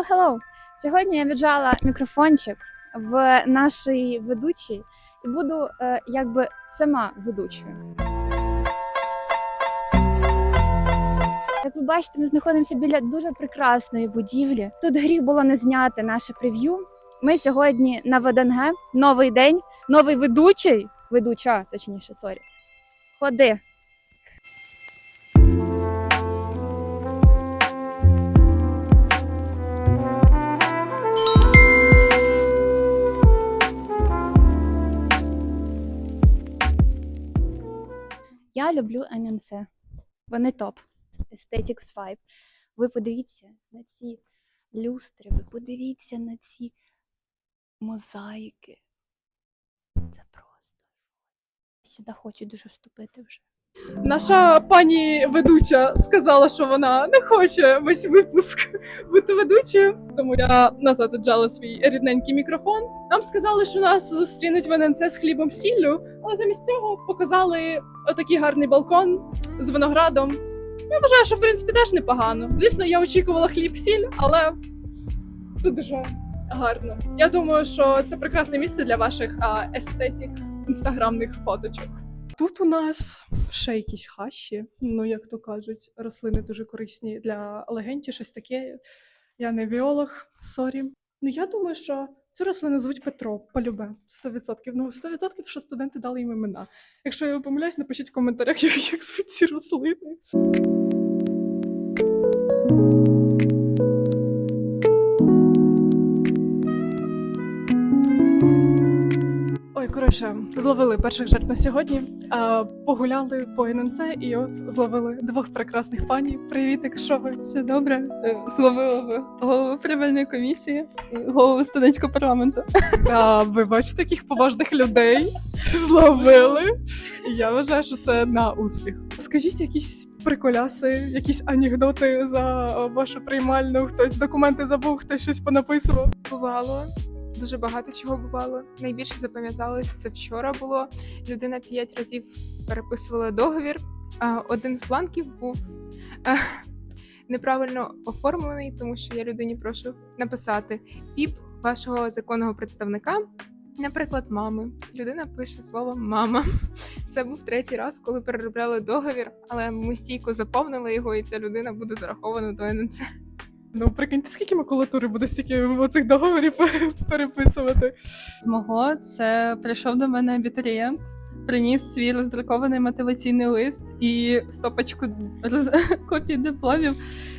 Hello, hello! Сьогодні я віджала мікрофончик в нашій ведучій і буду е, якби сама ведучою. Як ви бачите, ми знаходимося біля дуже прекрасної будівлі. Тут гріх було не зняти наше прев'ю. Ми сьогодні на ВДНГ, новий день, новий ведучий, ведуча, точніше, сорі. Ходи. Я люблю ННЦ. Вони топ. Aesthetics Vibe. Ви подивіться на ці люстри, ви подивіться на ці мозаїки. Це просто. Сюди хочу дуже вступити вже. Наша пані ведуча сказала, що вона не хоче весь випуск бути ведучою, тому я назад віджала свій рідненький мікрофон. Нам сказали, що нас зустрінуть в з хлібом сіллю, але замість цього показали отакий гарний балкон з виноградом. Я вважаю, що в принципі теж непогано. Звісно, я очікувала хліб сіль, але тут дуже гарно. Я думаю, що це прекрасне місце для ваших а, естетик інстаграмних фоточок. Тут у нас ще якісь хащі, ну як то кажуть, рослини дуже корисні для легенті, щось таке. Я не біолог, сорі. Ну я думаю, що цю рослину звуть Петро, полюбе, 100%. Ну, 100%, що студенти дали їм імена. Якщо я помиляюсь, напишіть в коментарях, як, звуть ці рослини. Коротше, зловили перших жертв на сьогодні. А, погуляли по ННЦ і от зловили двох прекрасних пані. Привітик, що ви? Все добре. Е, Зловила ви голову приймальної комісії і голову студентського парламенту. Да, ви бачите таких поважних людей. Зловили. Я вважаю, що це на успіх. Скажіть якісь приколяси, якісь анекдоти за вашу приймальну, хтось документи забув, хтось щось понаписував. Бувало. Дуже багато чого бувало. Найбільше запам'яталось це вчора було. Людина п'ять разів переписувала договір. Один з бланків був е, неправильно оформлений, тому що я людині прошу написати піп вашого законного представника. Наприклад, мами. Людина пише слово мама. Це був третій раз, коли переробляли договір, але ми стійко заповнили його, і ця людина буде зарахована до ННЦ. Ну, прикиньте, скільки макулатури буде стільки оцих договорів переписувати. Мого це прийшов до мене абітурієнт, приніс свій роздрукований мотиваційний лист і стопочку роз- копій дипломів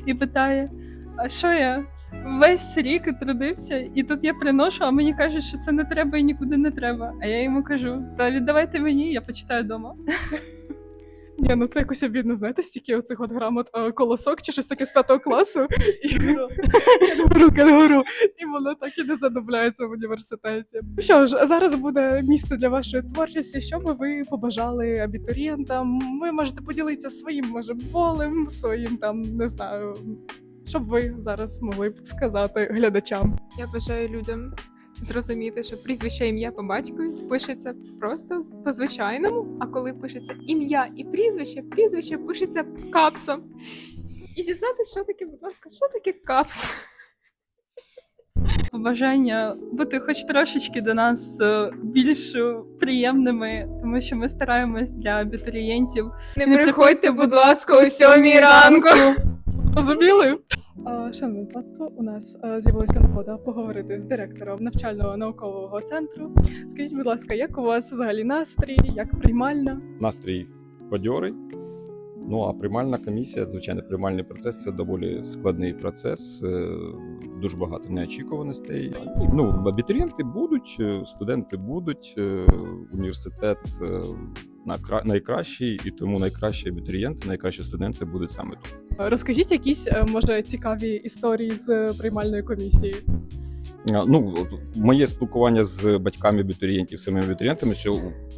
і питає: А що я? Весь рік трудився, і тут я приношу, а мені кажуть, що це не треба і нікуди не треба. А я йому кажу: та віддавайте мені, я почитаю вдома. Ні, ну це якось обідно, знаєте, стільки оцих от грамот е, колосок чи щось таке з п'ятого класу. І кенгуру, кенгуру. І воно так і не знадобляється в університеті. Ну Що ж, зараз буде місце для вашої творчості. Що би ви побажали абітурієнтам? Ви можете поділитися своїм, може, болем, своїм там, не знаю. Що б ви зараз могли б сказати глядачам? Я бажаю людям зрозуміти, що прізвище ім'я по батькові пишеться просто по звичайному, а коли пишеться ім'я і прізвище, прізвище пишеться капсом. І дізнатися, що таке, будь ласка, що таке капс? побажання бути хоч трошечки до нас е, більш приємними, тому що ми стараємось для абітурієнтів. Не, Не приходьте, будь ласка, о сьомій ранку. Зрозуміли? Шановне панство, у нас е, з'явилася нагода поговорити з директором навчального наукового центру. Скажіть, будь ласка, як у вас взагалі настрій, як приймальна? настрій бадьорий. Ну а приймальна комісія, звичайно, приймальний процес це доволі складний процес, е, дуже багато неочікуваностей. Ну, абітурієнти будуть, е, студенти будуть, е, університет е, найкращий, і тому найкращі абітурієнти, найкращі студенти будуть саме тут. Розкажіть якісь е, може цікаві історії з е, приймальної комісії. Ну, моє спілкування з батьками абітурієнтів, самими абітурієнтами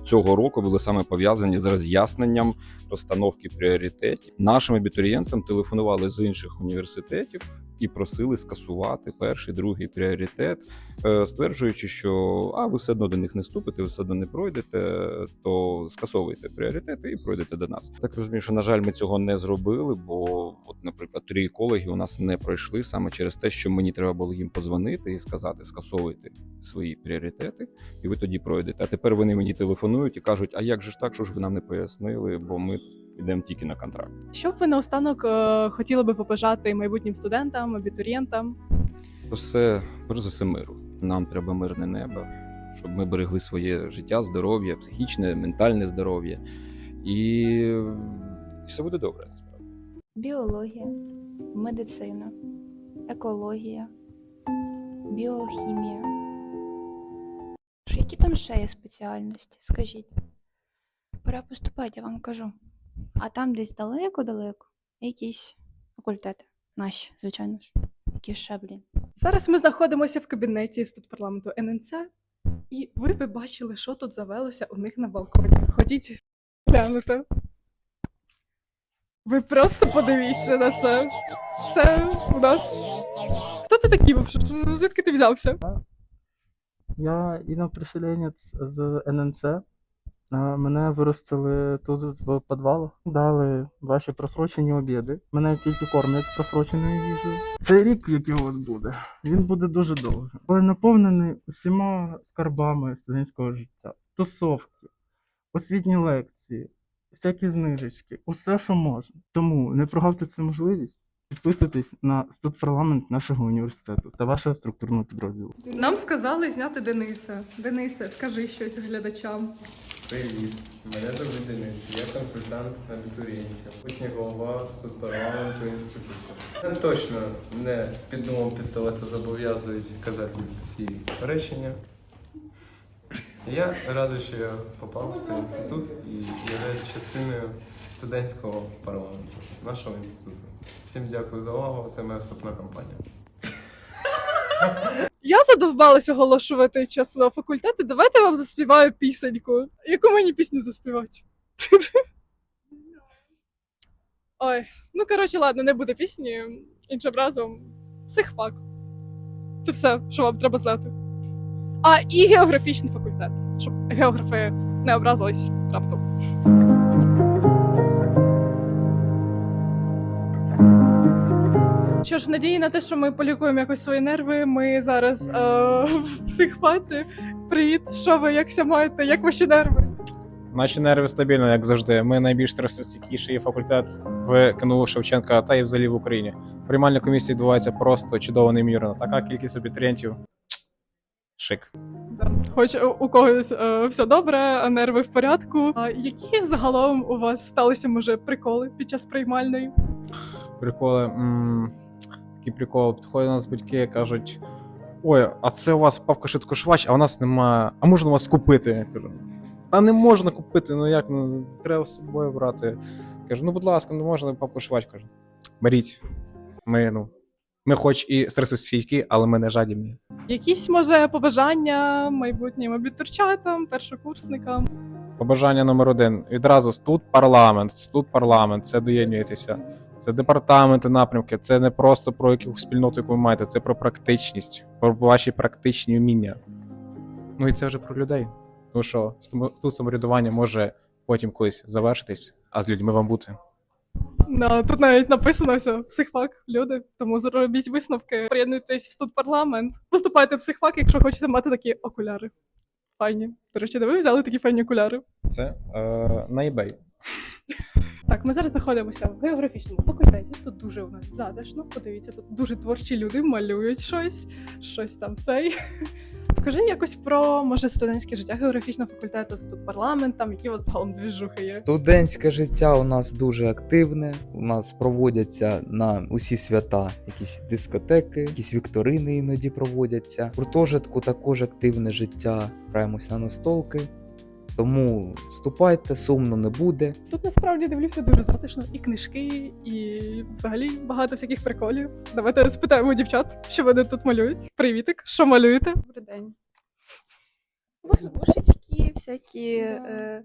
цього, року були саме пов'язані з роз'ясненням розстановки пріоритетів. Нашим абітурієнтам телефонували з інших університетів і просили скасувати перший, другий пріоритет, е, стверджуючи, що а ви все одно до них не вступите, ви все одно не пройдете, то скасовуйте пріоритети і пройдете до нас. Так розумію, що на жаль, ми цього не зробили, бо, от, наприклад, три екологи у нас не пройшли саме через те, що мені треба було їм подзвонити і сказати, скасовуйте свої пріоритети, і ви тоді пройдете. А тепер вони мені телефонують і кажуть: а як же ж так, що ж ви нам не пояснили, бо ми йдемо тільки на контракт. Що б ви наостанок е, хотіли би побажати майбутнім студентам, абітурієнтам? Все, перш за все, миру. Нам треба мирне небо, щоб ми берегли своє життя, здоров'я, психічне, ментальне здоров'я. І все буде добре, насправді. Біологія, медицина, екологія, біохімія. Які там ще є спеціальності? Скажіть. Пора поступати, я вам кажу. А там десь далеко-далеко якісь факультети. Наші, звичайно ж. Які ще, блін. Зараз ми знаходимося в кабінеті студпарламенту ННЦ, і ви б бачили, що тут завелося у них на балконі. Ходіть глянути. Ви просто подивіться на це. Це у нас. Хто ти такий? був? Звідки ти взявся? Я іноприселенець з ННЦ. Мене виростили тут в підвалах, дали ваші просрочені обіди. Мене тільки кормлять просроченою їжею. Цей рік, який у вас буде, він буде дуже довгий, але наповнений усіма скарбами студентського життя, тусовки, освітні лекції, всякі знижечки, усе, що можна. Тому не прогавте цю можливість. Підписуйтесь на студпарламент нашого університету та вашого структурного підрозділу. Нам сказали зняти Дениса. Денисе, скажи щось глядачам. Привіт, мене звуть Денис, я консультант абітурієнтів, майбутній голова студпарламенту інституту. Не точно не під дулом пістолета зобов'язують казати ці речення. Я радий, що я попав в цей інститут і являюсь частиною студентського парламенту нашого інституту. Всім дякую за увагу. Це моя вступна кампанія. Я задовбалась оголошувати час на факультети. Давайте вам заспіваю пісеньку. Яку мені пісню заспівати? Ой, ну коротше, ладно, не буде пісні. Іншим разом психфак. Це все, що вам треба знати. А і географічний факультет, щоб географи не образились раптом. Що ж, в надії на те, що ми полікуємо якось свої нерви, ми зараз е, в психфаці. Привіт, що ви, якся маєте, як ваші нерви? Наші нерви стабільно, як завжди. Ми найбільш стресостійкіший факультет в КНУ Шевченка та і взагалі в Україні. Приймальна комісія відбувається просто чудово неймовірно. Така кількість абітурієнтів. Шик. Хоч у у когось е, все добре, а нерви в порядку. А які загалом у вас сталися, може, приколи під час приймальної? Приколи. м такий прикол. Підходять до нас батьки кажуть: ой, а це у вас папка швидкошвач, а у нас немає. А можна вас купити? Я кажу. А не можна купити, ну як, ну треба з собою брати. Кажу, ну будь ласка, не можна папку швач. Кажу. Беріть. Ми, ну, ми хоч і стресостійкі, але ми не жадібні. Якісь, може, побажання майбутнім абітурчатам, першокурсникам? Побажання номер один. Відразу тут парламент, тут парламент, це доєднуєтеся. Це департаменти, напрямки, це не просто про якусь спільноту, яку ви маєте, це про практичність, про ваші практичні вміння. Ну і це вже про людей. Тому що тут самоврядування може потім колись завершитись, а з людьми вам бути. На, тут навіть написано все психфак, люди. Тому зробіть висновки, приєднуйтесь в студпарламент. Поступайте в психфак, якщо хочете мати такі окуляри. Файні. До речі, де ви взяли такі файні окуляри? Це е, на eBay. Так, ми зараз знаходимося в географічному факультеті. Тут дуже у нас затишно. Подивіться, тут дуже творчі люди малюють щось, щось там цей. Скажи якось про може студентське життя географічного факультету з тут парламентом, які у вас загалом двіжухи є. Студентське життя у нас дуже активне. У нас проводяться на усі свята якісь дискотеки, якісь вікторини іноді проводяться. Гуртожитку також активне життя. Граємося на настолки. Тому вступайте, сумно не буде. Тут насправді дивлюся дуже затишно, і книжки, і взагалі багато всяких приколів. Давайте спитаємо дівчат, що вони тут малюють. Привітик, що малюєте? Добрий день. Варгушечки, всякі е,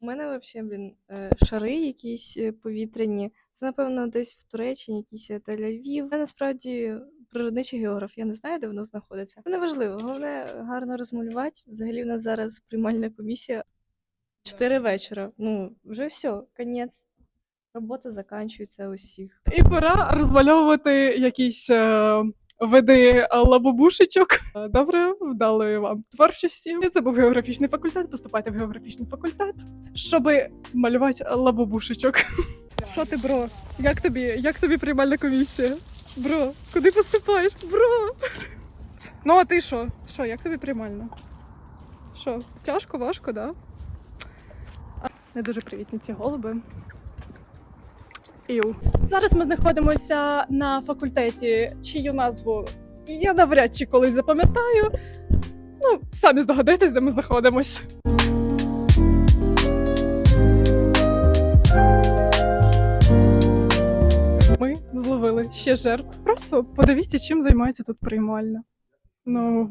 У мене взагалі, блін, е, шари якісь е, повітряні. Це, напевно, десь в Туреччині, якийсь е, Тель-Авів. Насправді природничий географ. Я не знаю, де воно знаходиться. Це неважливо. Головне гарно розмалювати. Взагалі, в нас зараз приймальна комісія. Чотири вечора. Ну, вже все, конець. Робота закінчується усіх. І пора розмальовувати якісь е, види лабобушечок. Е, Добре, вдалої вам творчості. Це був географічний факультет. Поступайте в географічний факультет, щоб малювати лабобушечок. Що ти, бро? Як тобі? Як тобі приймальна комісія? Бро, куди поступаєш? Бро. Ну, а ти що? Що, як тобі приймальна? Що, тяжко, важко, да? Не дуже привітні ці голуби. Іу. Зараз ми знаходимося на факультеті, чию назву я навряд чи колись запам'ятаю. Ну, самі здогадаєтесь, де ми знаходимось. Зловили ще жертв. Просто подивіться, чим займається тут приймальна. Ну.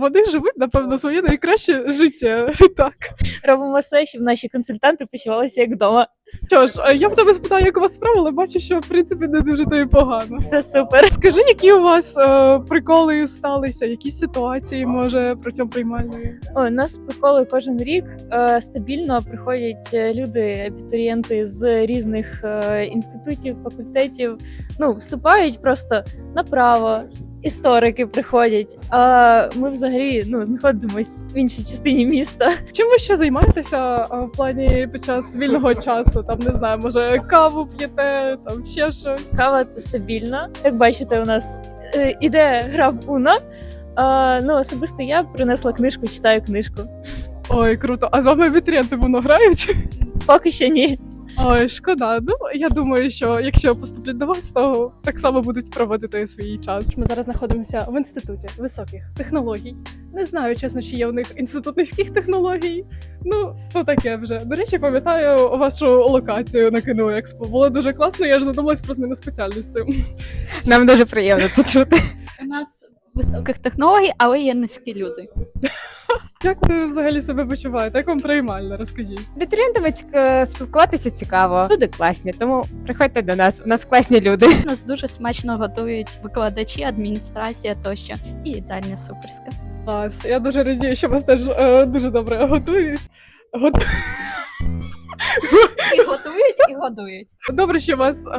Вони живуть, напевно, своє найкраще життя. Так. робимо все, щоб наші консультанти почувалися як вдома. Що ж, е, я в тебе спитаю, як у вас справа, але бачу, що в принципі не дуже то і погано. Все супер. Скажи, які у вас е, приколи сталися, якісь ситуації, може, протягом приймальної? Ой, у нас приколи кожен рік е, стабільно приходять е, люди, абітурієнти з різних е, інститутів, факультетів. Ну, вступають просто направо. Історики приходять, а ми взагалі ну знаходимось в іншій частині міста. Чим ви ще займаєтеся е, в плані під час вільного часу? Там не знаю, може каву п'єте, там ще щось. Кава це стабільно. Як бачите, у нас е, іде гра в Уно. А, ну, особисто я принесла книжку, читаю книжку. Ой, круто. А з вами абітурієнти воно грають? Поки що ні. Ой, шкода. Ну я думаю, що якщо поступлять до вас, то так само будуть проводити свій час. Ми зараз знаходимося в інституті високих технологій. Не знаю, чесно, чи є у них інститут низьких технологій. Ну, то таке вже. До речі, пам'ятаю вашу локацію на кіно Експо. Було дуже класно. Я ж задумалась про зміну спеціальності. Нам дуже приємно це чути. У нас високих технологій, але є низькі люди. Як ви взагалі себе почуваєте? Як вам приймально? Розкажіть. З абітурієнтами ціка- спілкуватися цікаво. Люди класні, тому приходьте до нас. У нас класні люди. Нас дуже смачно готують викладачі, адміністрація тощо. І їдальня суперська. Клас. Я дуже радію, що вас теж е, дуже добре готують. Гот... І готують, і годують. Добре, що вас е,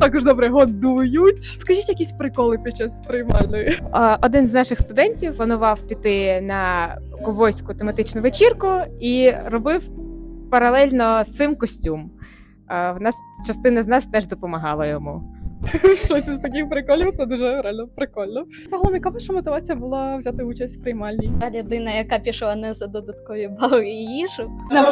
також добре годують. Скажіть якісь приколи під час приймальної. Один з наших студентів планував піти на ковбойську тематичну вечірку і робив паралельно з цим костюм. В нас частина з нас теж допомагала йому. Що це з таких приколів? Це дуже реально прикольно. Загалом, яка ваша мотивація була взяти участь в приймальній? Та людина, яка пішла не за додаткові бали і їжу. Нам,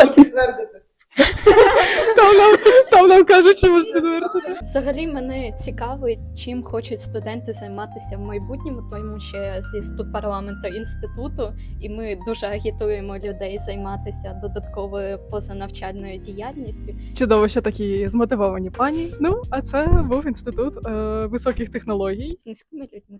що можете підтвердити. Взагалі мене цікавить, чим хочуть студенти займатися в майбутньому, тому що я зі студпарламенту інституту, і ми дуже агітуємо людей займатися додатковою позанавчальною діяльністю. Чудово, що такі змотивовані пані. Ну, а це був інститут е, високих технологій. з низькими людьми.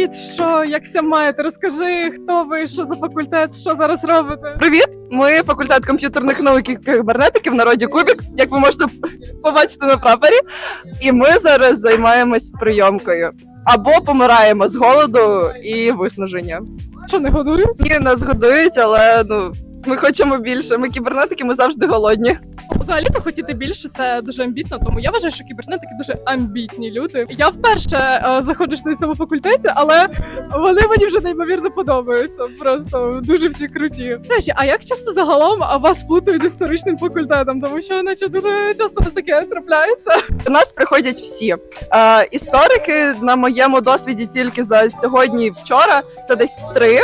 Привіт, що Що якся маєте? Розкажи, хто ви, що за факультет, що зараз робите? Привіт! Ми факультет комп'ютерних наук і кібернетики в народі Кубік, як ви можете побачити на прапорі. І ми зараз займаємось прийомкою. Або помираємо з голоду і виснаження. Що не годують? Ні, нас годують, але ну ми хочемо більше. Ми кібернетики, ми завжди голодні. Взагалі-то хотіти більше це дуже амбітно, тому я вважаю, що кібернетики дуже амбітні люди. Я вперше е, заходжу на цьому факультеті, але вони мені вже неймовірно подобаються. Просто дуже всі круті. Речі, а як часто загалом вас плутають історичним факультетом? Тому що наче дуже часто у вас таке трапляється. До нас приходять всі. Е, історики на моєму досвіді тільки за сьогодні і вчора це десь три.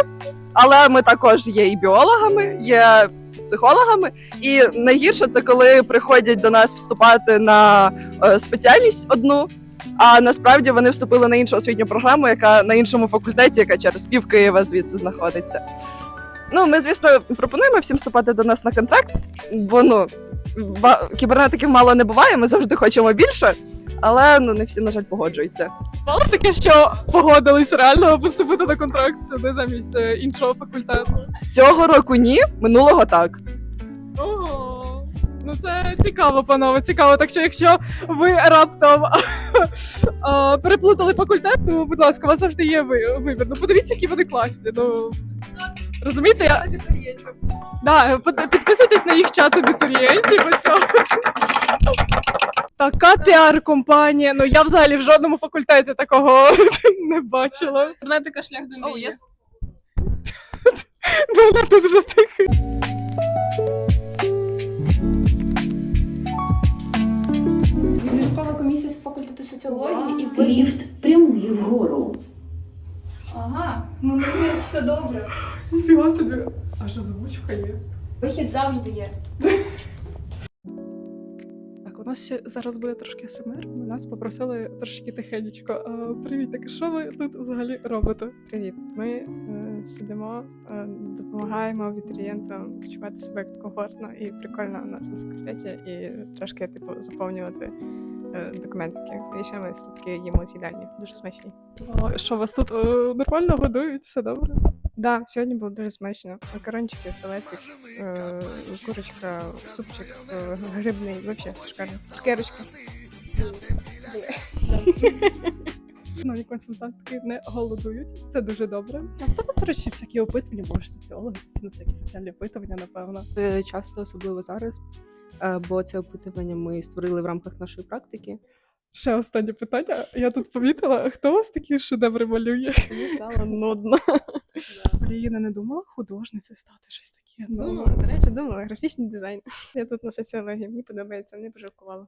Але ми також є і біологами, є психологами. І найгірше це коли приходять до нас вступати на е, спеціальність одну. А насправді вони вступили на іншу освітню програму, яка на іншому факультеті, яка через пів Києва звідси знаходиться. Ну, ми, звісно, пропонуємо всім вступати до нас на контракт, бо ну кібернетиків мало не буває, ми завжди хочемо більше, але ну не всі, на жаль, погоджуються. Мало таке, що погодились реально поступити на контракт сюди замість е, іншого факультету. Цього року ні, минулого так. Ого. Ну це цікаво, панове, цікаво. Так що якщо ви раптом а, переплутали факультет, ну будь ласка, у вас завжди є ви- вибір. Ну подивіться, які вони класні. Ну розумієте, я да, под- підписуйтесь на їх чат абітурієнтів. Ось. от. Така піар-компанія. Ну я взагалі в жодному факультеті такого не бачила. Кібернетика шлях до мрії. Ну, Вона тут вже тихо. Відгукова комісія з факультету соціології і Ліфт прямує вгору. Ага, ну це добре. Фіга собі. Аж озвучка є. Вихід завжди є. Нас ще зараз буде трошки СМР. Ми нас попросили трошки тихенечко. Привіт, так що ви тут взагалі робите? Привіт. Ми е, сидимо, е, допомагаємо абітурієнтам почувати себе комфортно і прикольно у нас на факультеті, і трошки типу заповнювати е, документики. І ще ми сладки їмо з їдальні. Дуже смачні. Що вас тут е, нормально годують? Все добре? Да, сьогодні було дуже смачно. Макарончики, салатик, е, курочка, супчик е, грибний, вообще шикарно. Цукерочка. Нові консультантки не голодують, це дуже добре. А з до речі, всякі опитування, бо ж соціологи, на всякі соціальні опитування, напевно. Е, часто, особливо зараз, е, бо це опитування ми створили в рамках нашої практики. Ще останнє питання. Я тут помітила, хто у вас такі шедеври малює? Мені стало нудно. Поліна не думала художницею стати щось таке. Ну, Думала, до речі, думала, графічний дизайн. я тут на соціології, мені подобається, не пожалкувала.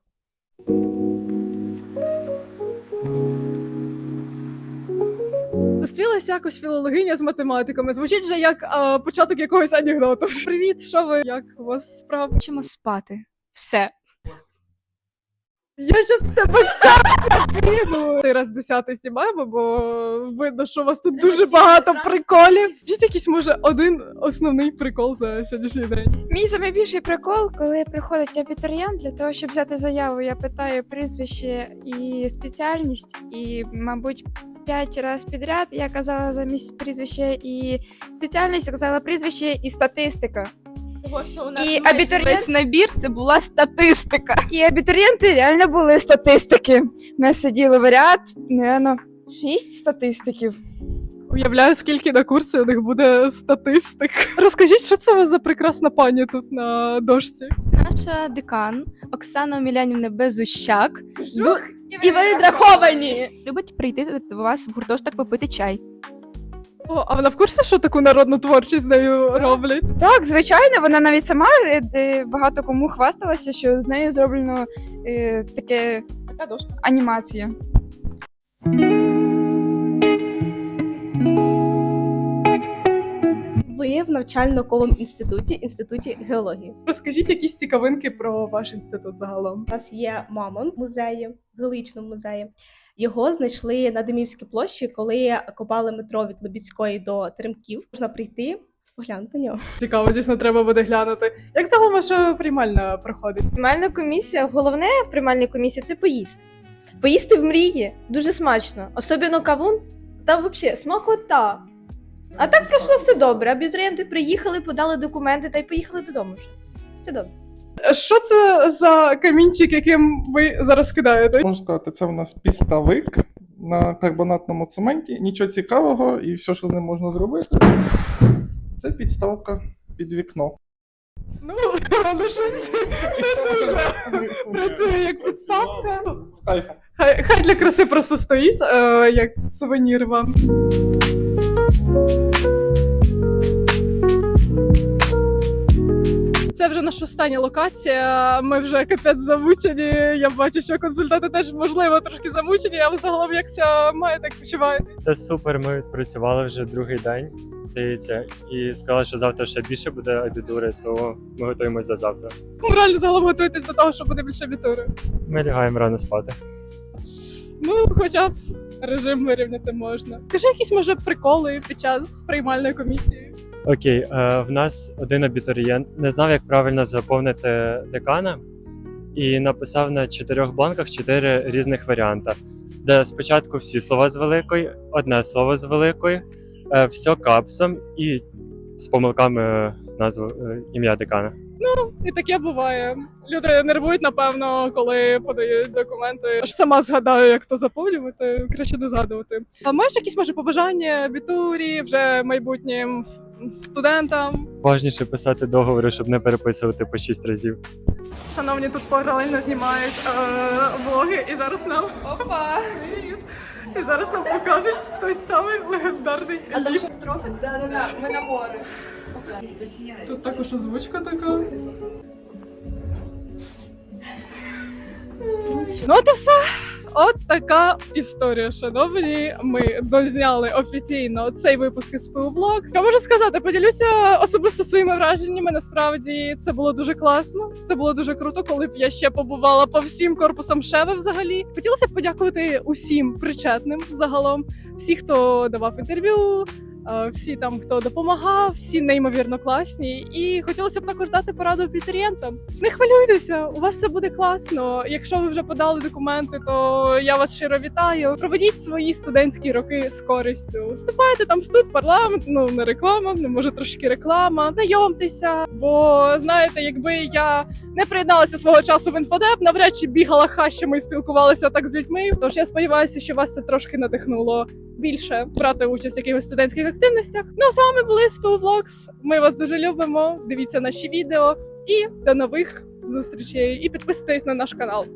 Зустрілася якось філологиня з математиками. Звучить же як а, початок якогось анекдоту. Привіт, що ви? Як у вас справа? Хочемо спати. Все. Я щас тебе кину. Ти раз десятий знімаємо, бо видно, що у вас тут дуже багато приколів. Вчіть якийсь може один основний прикол за сьогоднішній день. Мій найбільший прикол, коли приходить абітурієнт для того, щоб взяти заяву, я питаю прізвище і спеціальність, і, мабуть, п'ять разів підряд я казала замість прізвища і спеціальність, я казала прізвище і статистика. Того, що у І абітурієнт- весь набір це була статистика. І абітурієнти реально були статистики. Ми сиділи в ряд, напевно, шість статистиків. Уявляю, скільки на курсі у них буде статистик. Розкажіть, що це у вас за прекрасна пані тут на дошці? Наша декан Оксана Омілянівна Безущак. Ду- І ви відраховані! Любить прийти до вас в гуртожиток попити чай. О, а вона в курсі, що таку народну творчість з нею роблять? Так, звичайно, вона навіть сама е, е, багато кому хвасталася, що з нею зроблено е, таке Така дошка. анімація. Ви в навчально-науковому інституті, інституті геології. Розкажіть якісь цікавинки про ваш інститут загалом. У нас є мамон музеї, геологічному музеї. Його знайшли на Демівській площі, коли копали метро від Лобідської до Теремків. Можна прийти, поглянути нього. Цікаво, дійсно, треба буде глянути. Як загалом ваша приймальна проходить? Приймальна комісія, головне в приймальній комісії це поїсти. Поїсти в мрії дуже смачно. Особливо кавун, та взагалі смакота. А так пройшло все добре. Абітурієнти приїхали, подали документи та й поїхали додому вже. Все добре. Що це за камінчик, яким ви зараз кидаєте? Можна сказати, це в нас піставик на карбонатному цементі. Нічого цікавого, і все, що з ним можна зробити, це підставка під вікно. Ну, воно щось не дуже працює як підставка. З кайфом. Хай, хай для краси просто стоїть, е, як сувенір вам. Це вже наша остання локація. Ми вже капець замучені. Я бачу, що консультанти теж можливо трошки замучені, але загалом якся має так почуваєте. Це супер. Ми відпрацювали вже другий день, здається, і сказали, що завтра ще більше буде абітури, то ми готуємося завтра. Морально загалом готуєтесь до того, що буде більше абітури. Ми лягаємо рано спати. Ну, хоча б режим вирівняти можна. Кажи якісь може приколи під час приймальної комісії. Окей, е, в нас один абітурієнт. Не знав, як правильно заповнити декана, і написав на чотирьох бланках чотири різних варіанти, де спочатку всі слова з великої, одне слово з великої, е, все капсом і з помилками назву е, ім'я декана. Ну, і таке буває. Люди нервують, напевно, коли подають документи. Аж сама згадаю, як то заповнювати, краще не згадувати. А маєш якісь може побажання абітурі, вже майбутнім студентам? Важніше писати договори, щоб не переписувати по шість разів. Шановні, тут паралельно знімають е, влоги, і зараз нам опа! І зараз нам покажуть той самий легендарний. А там що трохи? Да, да, да. Ми на море. Тут також озвучка така. Ну і все. От така історія, шановні. Ми дозняли офіційно цей випуск із Влог. Я можу сказати, поділюся особисто своїми враженнями. Насправді це було дуже класно. Це було дуже круто, коли б я ще побувала по всім корпусам Шеви взагалі. Хотілося б подякувати усім причетним загалом, всі, хто давав інтерв'ю. Е, Всі там, хто допомагав, всі неймовірно класні, і хотілося б також дати пораду абітурієнтам. Не хвилюйтеся, у вас все буде класно. Якщо ви вже подали документи, то я вас щиро вітаю. Проведіть свої студентські роки з користю. Вступайте там студ парламент, ну не реклама, ну може трошки реклама. Знайомтеся, бо знаєте, якби я не приєдналася свого часу в інфодеп, навряд чи бігала хащами і спілкувалася так з людьми. Тож я сподіваюся, що вас це трошки надихнуло більше брати участь в якихось студентських активностях. Ну а з вами були СПУ Ми вас дуже любимо. Дивіться наші відео і до нових зустрічей. І підписуйтесь на наш канал.